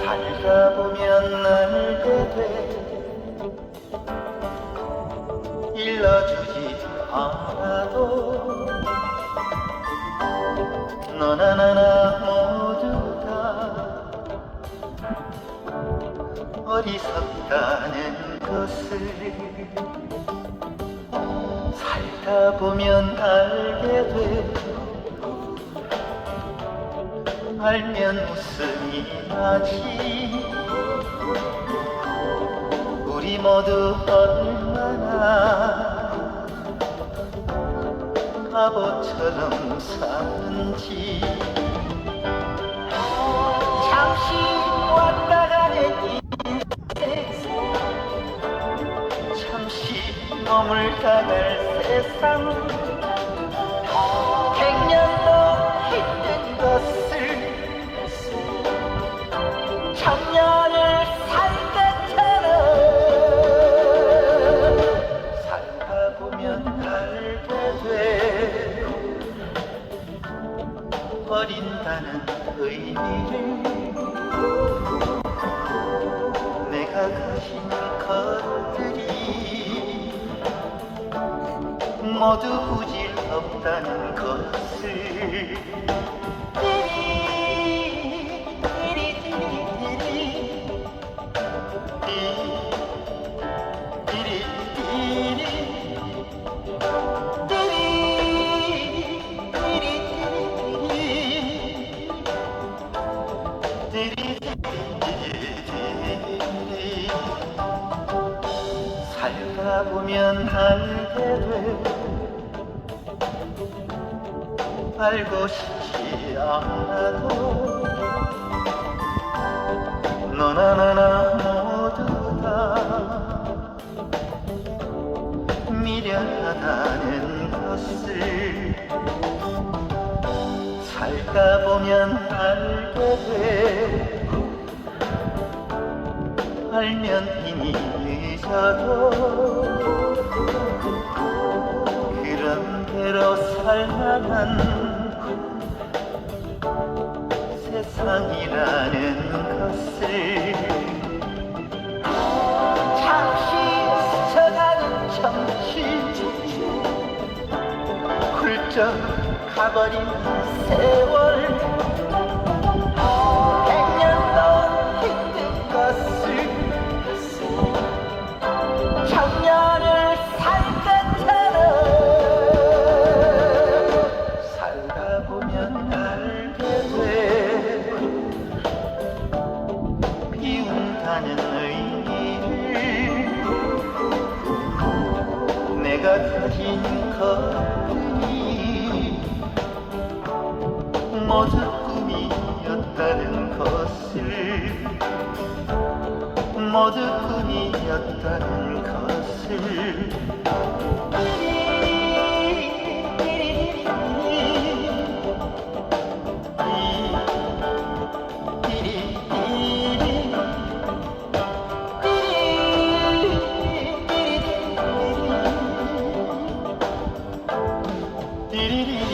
살다 보면 알게 돼 일러주지 않아도 너나 나나 어리석다는 것을 살다 보면 알게 돼. 알면 웃음이 나지. 우리 모두 얼마나 바보처럼 사는지 머물다 갈 세상 백년도 힘든 것을 천년을 살겠잖아 살다 보면 알게 돼. 버린다는 의미를 내가 가진 것들이 모두 부질 없다는 것을. 살다 보면 알게 돼 알고 싶지 않아도 너나 나나 모두 다 미련하다는 것을 살다 보면 알게 돼 알면 이미 늦어도 살만한 세상이라는 것을 잠시 스쳐가는 정신 훌쩍 가버린 세월 가진 것들이 모두 꿈이었다는 것을 모두 꿈이었다는 Dee dee dee.